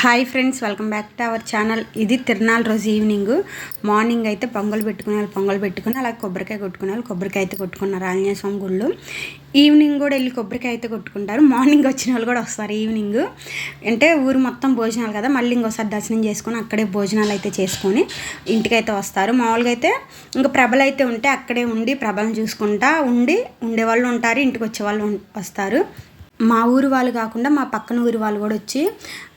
Hi friends welcome back to our channel. ఇది తిరునాళ్ళ రోజు ఈవినింగ్. మార్నింగ్ అయితే పొంగల్ పెట్టుకునే వాళ్ళు పొంగల్ పెట్టుకుని అలాగే కొబ్బరికాయ కొట్టుకునే వాళ్ళు కొబ్బరికాయ అయితే కొట్టుకున్నారు ఆంజనేయ స్వామి గుళ్ళు. ఈవినింగ్ కూడా వెళ్ళి కొబ్బరికాయ అయితే కొట్టుకుంటారు. మార్నింగ్ వచ్చిన వాళ్ళు కూడా వస్తారు ఈవినింగ్. అంటే ఊరు మొత్తం భోజనాలు కదా మళ్ళీ ఇంకోసారి దర్శనం చేసుకొని అక్కడే భోజనాలు అయితే చేసుకొని ఇంటికైతే వస్తారు. మామూలుగా అయితే ఇంకా ప్రభలు అయితే ఉంటే అక్కడే ఉండి ప్రభలను చూసుకుంటా ఉండి ఉండేవాళ్ళు ఉంటారు ఇంటికి వచ్చే వాళ్ళు వస్తారు. మా ఊరు వాళ్ళు కాకుండా మా పక్కన ఊరి వాళ్ళు కూడా వచ్చి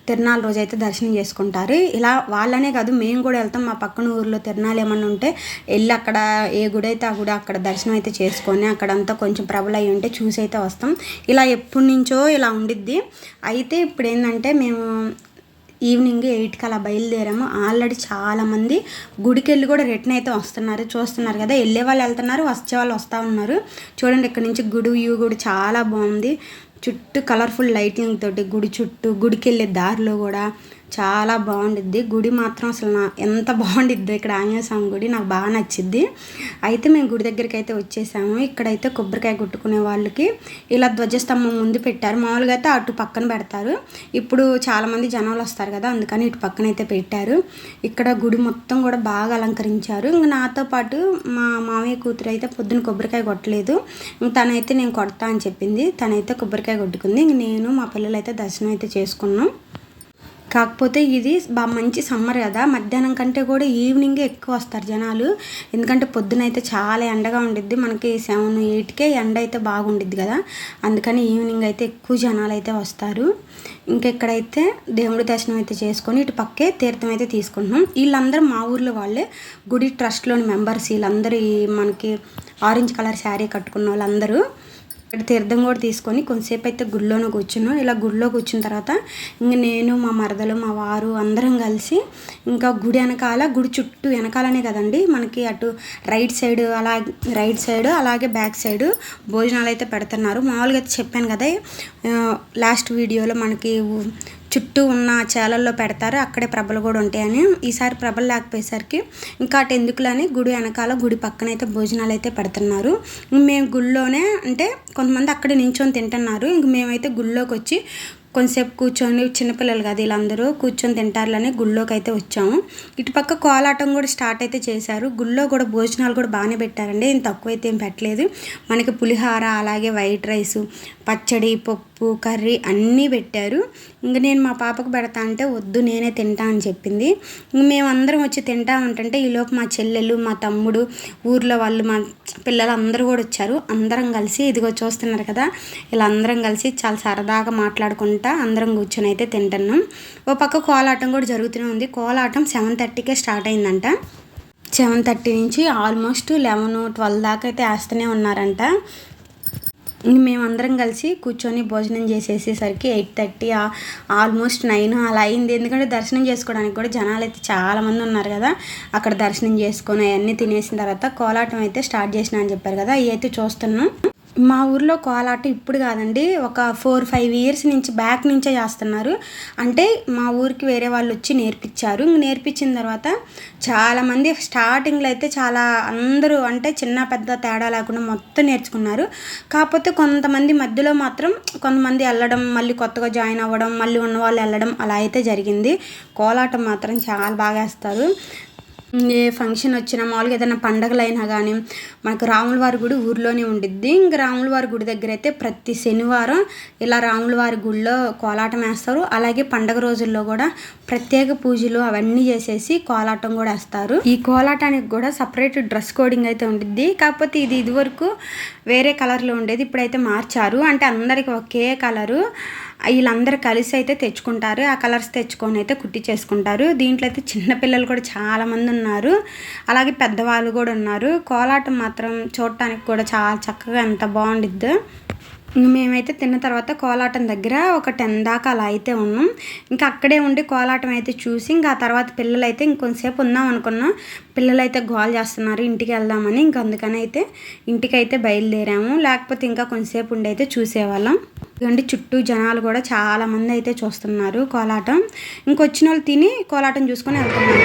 తిరునాళ్ళ రోజు అయితే దర్శనం చేసుకుంటారు. ఇలా వాళ్ళనే కాదు మేము కూడా వెళ్తాం. మా పక్కన ఊర్లో తిరునాళ్ళు ఏమన్నా ఉంటే వెళ్ళి అక్కడ ఏ గుడి అయితే ఆ గుడి అక్కడ దర్శనం అయితే చేసుకొని అక్కడంతా కొంచెం ప్రబల అయి ఉంటే చూసి అయితే వస్తాం. ఇలా ఎప్పటి నుంచో ఇలా ఉండిద్ది. అయితే ఇప్పుడు ఏంటంటే మేము ఈవినింగ్ ఎయిట్కి అలా బయలుదేరాము. ఆల్రెడీ చాలామంది గుడికి వెళ్ళి కూడా రిటర్న్ అయితే వస్తున్నారు. చూస్తున్నారు కదా వెళ్ళే వాళ్ళు వెళ్తున్నారు వచ్చే వాళ్ళు వస్తూ ఉన్నారు. చూడండి ఇక్కడ నుంచి గుడి వ్యూ కూడా చాలా బాగుంది. చుట్టూ కలర్ఫుల్ లైటింగ్ తోటి గుడి చుట్టూ గుడికి వెళ్ళే దారిలో కూడా చాలా బాగుండిద్ది. గుడి మాత్రం అసలు నా ఎంత బాగుండిద్దో ఇక్కడ ఆంజనేయ స్వామి గుడి నాకు బాగా నచ్చిద్ది. అయితే మేము గుడి దగ్గరికి అయితే వచ్చేసాము. ఇక్కడైతే కొబ్బరికాయ కొట్టుకునే వాళ్ళకి ఇలా ధ్వజస్తంభం ముందు పెట్టారు. మామూలుగా అయితే అటు పక్కన పెడతారు. ఇప్పుడు చాలామంది జనాలు వస్తారు కదా అందుకని ఇటు పక్కన అయితే పెట్టారు. ఇక్కడ గుడి మొత్తం కూడా బాగా అలంకరించారు. ఇంక నాతో పాటు మా మామయ్య కూతురు అయితే పొద్దున కొబ్బరికాయ కొట్టలేదు. ఇంక తనైతే నేను కొడతా అని చెప్పింది. తనైతే కొబ్బరికాయ కొట్టుకుంది. ఇంక నేను మా పిల్లలు అయితే దర్శనం అయితే చేసుకున్నాం. కాకపోతే ఇది బాగా మంచి సమ్మర్ కదా. మధ్యాహ్నం కంటే కూడా ఈవినింగే ఎక్కువ వస్తారు జనాలు. ఎందుకంటే పొద్దున అయితే చాలా ఎండగా ఉండిద్ది. మనకి సెవెన్ ఎయిట్కే ఎండ అయితే బాగుండిద్ది కదా. అందుకని ఈవినింగ్ అయితే ఎక్కువ జనాలు అయితే వస్తారు. ఇంకెక్కడైతే దేవుడి దర్శనం అయితే చేసుకొని ఇటు పక్కే తీర్థం అయితే తీసుకుంటున్నాం. వీళ్ళందరూ మా ఊర్లో వాళ్ళే. గుడి ట్రస్ట్లోని మెంబర్స్ వీళ్ళందరూ ఈ మనకి ఆరెంజ్ కలర్ శారీ కట్టుకున్న వాళ్ళందరూ. ఇక్కడ తీర్థం కూడా తీసుకొని కొంతసేపు అయితే గుడిలోనే కూర్చున్నాం. ఇలా గుడిలో కూర్చున్న తర్వాత ఇంక నేను మా మరదలు మా వారు అందరం కలిసి ఇంకా గుడి వెనకాల గుడి చుట్టూ వెనకాలనే కదండి మనకి అటు రైట్ సైడ్ అలా రైట్ సైడ్ అలాగే బ్యాక్ సైడ్ భోజనాలు అయితే పెడుతున్నారు. మామూలుగా అయితే చెప్పాను కదా లాస్ట్ వీడియోలో మనకి చుట్టూ ఉన్న చేలల్లో పెడతారు. అక్కడే ప్రభలు కూడా ఉంటాయని. ఈసారి ప్రభలు లేకపోయేసరికి ఇంకా అటు ఎందుకులని గుడి వెనకాల గుడి పక్కన అయితే భోజనాలు అయితే పెడుతున్నారు మేము గుళ్ళోనే అంటే కొంతమంది అక్కడే నించొని తింటున్నారు. ఇంక మేమైతే గుళ్ళోకి వచ్చి కొంతసేపు కూర్చొని చిన్నపిల్లలు కదా వీళ్ళందరూ కూర్చొని తింటారులని గుళ్ళోకి అయితే వచ్చాము ఇటుపక్క కోలాటం కూడా స్టార్ట్ అయితే చేశారు. గుళ్ళో కూడా భోజనాలు కూడా బాగానే పెట్టారండి. ఏం తక్కువ అయితే ఏం పెట్టలేదు. మనకి పులిహార అలాగే వైట్ రైస్ పచ్చడి పప్పు కర్రీ అన్నీ పెట్టారు. ఇంక నేను మా పాపకు పెడతా అంటే వద్దు నేనే తింటా అని చెప్పింది. ఇంక మేమందరం వచ్చి తింటా ఉంటుంటే ఈలోపు మా చెల్లెలు మా తమ్ముడు ఊర్లో వాళ్ళు మా పిల్లలు అందరూ కూడా వచ్చారు. అందరం కలిసి ఇదిగో చూస్తున్నారు కదా ఇలా అందరం కలిసి చాలా సరదాగా మాట్లాడుకుంటా అందరం కూర్చొని అయితే తింటున్నాం. ఓ పక్క కోలాటం కూడా జరుగుతూనే ఉంది. కోలాటం సెవెన్ థర్టీకే స్టార్ట్ అయిందంట. సెవెన్ థర్టీ నుంచి ఆల్మోస్ట్ లెవెన్ ట్వెల్వ్ దాకా అయితే వేస్తూనే ఉన్నారంట. మేమందరం కలిసి కూర్చొని భోజనం చేసేసేసరికి ఎయిట్ థర్టీ ఆల్మోస్ట్ నైన్ అలా అయింది. ఎందుకంటే దర్శనం చేసుకోవడానికి కూడా జనాలు అయితే చాలామంది ఉన్నారు కదా. అక్కడ దర్శనం చేసుకొని అవన్నీ తినేసిన తర్వాత కోలాటం అయితే స్టార్ట్ చేసిన అని చెప్పారు కదా. అవి అయితే చూస్తున్నాం. మా ఊర్లో కోలాటం ఇప్పుడు కాదండి ఒక ఫోర్ ఫైవ్ ఇయర్స్ నుంచి బ్యాక్ నుంచే చేస్తున్నారు. అంటే మా ఊరికి వేరే వాళ్ళు వచ్చి నేర్పించారు. నేర్పించిన తర్వాత చాలామంది స్టార్టింగ్లో అయితే చాలా అందరూ అంటే చిన్న పెద్ద తేడా లేకుండా మొత్తం నేర్చుకున్నారు. కాకపోతే కొంతమంది మధ్యలో మాత్రం కొంతమంది వెళ్ళడం మళ్ళీ కొత్తగా జాయిన్ అవ్వడం మళ్ళీ ఉన్న వాళ్ళు వెళ్ళడం అలా అయితే జరిగింది. కోలాటం మాత్రం చాలా బాగా వేస్తారు. ఏ ఫంక్షన్ వచ్చినా మామూలుగా ఏదైనా పండగలైనా కానీ మనకు రాముల వారి గుడి ఊర్లోనే ఉండిద్ది. ఇంక రాముల వారి గుడి దగ్గర అయితే ప్రతి శనివారం ఇలా రాముల వారి గుడిలో కోలాటం వేస్తారు. అలాగే పండగ రోజుల్లో కూడా ప్రత్యేక పూజలు అవన్నీ చేసేసి కోలాటం కూడా వేస్తారు. ఈ కోలాటానికి కూడా సపరేట్ డ్రెస్ కోడింగ్ అయితే ఉండిద్ది. కాకపోతే ఇది ఇదివరకు వేరే కలర్లో ఉండేది. ఇప్పుడైతే మార్చారు. అంటే అందరికి ఒకే కలరు వీళ్ళందరూ కలిసి అయితే తెచ్చుకుంటారు. ఆ కలర్స్ తెచ్చుకొని అయితే కుట్టి చేసుకుంటారు. దీంట్లో అయితే చిన్నపిల్లలు కూడా చాలామంది ఉన్నారు. అలాగే పెద్దవాళ్ళు కూడా ఉన్నారు. కోలాటం మాత్రం చూడటానికి కూడా చాలా చక్కగా ఎంత బాగుండిద్దో. మేమైతే తిన్న తర్వాత కోలాటం దగ్గర ఒక టెన్ దాకా అలా అయితే ఉన్నాం. ఇంకా అక్కడే ఉండి కోలాటం అయితే చూసి ఇంకా ఆ తర్వాత పిల్లలైతే ఇంకొంతసేపు ఉందాం అనుకున్నాం. పిల్లలైతే గోల్ చేస్తున్నారు ఇంటికి వెళ్దామని. ఇంక అందుకని అయితే ఇంటికి అయితే బయలుదేరాము. లేకపోతే ఇంకా కొంతసేపు ఉండి అయితే చూసేవాళ్ళం. ఇదిగోండి చుట్టూ జనాలు కూడా చాలా మంది అయితే చూస్తున్నారు కోలాటం. ఇంకొచ్చిన వాళ్ళు తిని కోలాటం చూసుకొని వెళ్తున్నారు.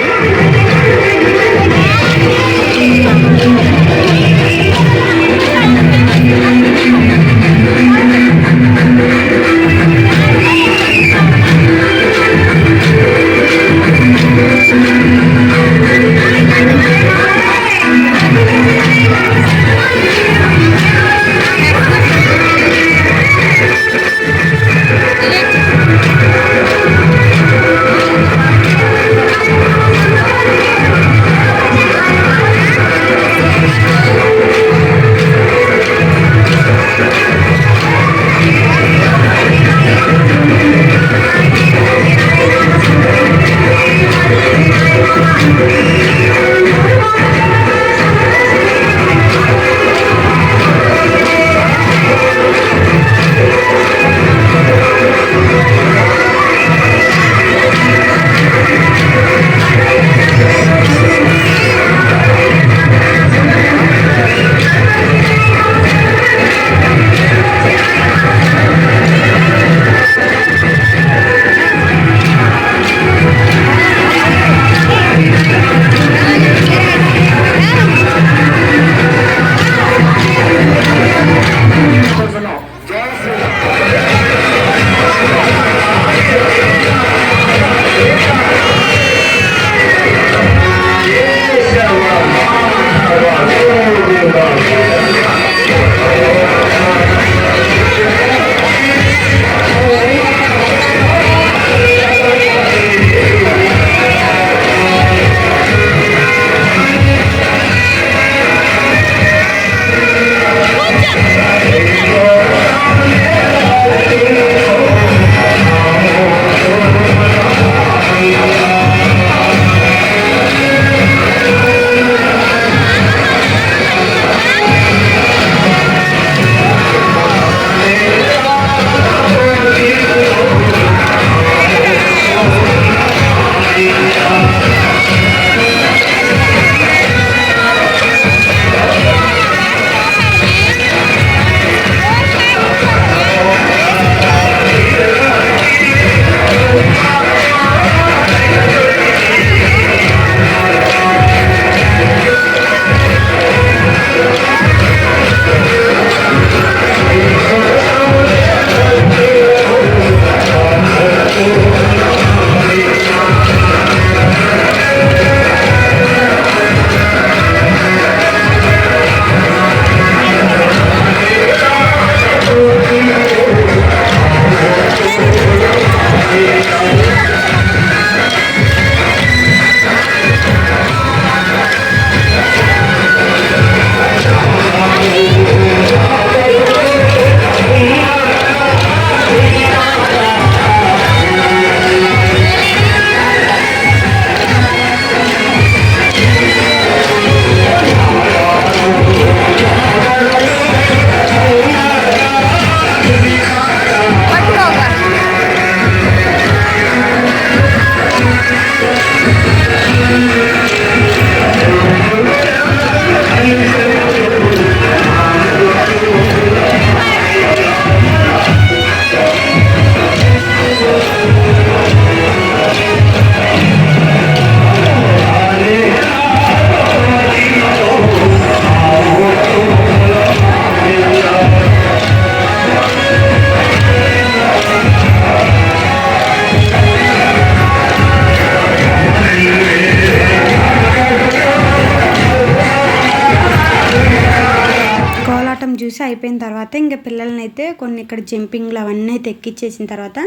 తర్వాత ఇంకా పిల్లల్ని అయితే కొన్ని ఇక్కడ జంపింగ్లు అవన్నీ అయితే ఎక్కిచ్చేసిన తర్వాత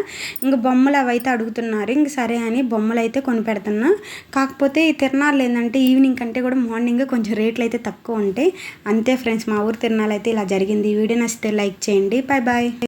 ఇంకా బొమ్మలు అవి అయితే అడుగుతున్నారు. ఇంక సరే అని బొమ్మలు అయితే కొని పెడుతున్నా. కాకపోతే ఈ తిరణాలు ఏంటంటే ఈవినింగ్ కంటే కూడా మార్నింగ్ కొంచెం రేట్లు అయితే తక్కువ ఉంటాయి. అంతే ఫ్రెండ్స్ మా ఊరు తిరణాలు అయితే ఇలా జరిగింది. ఈ వీడియో నచ్చితే లైక్ చేయండి. Bye bye.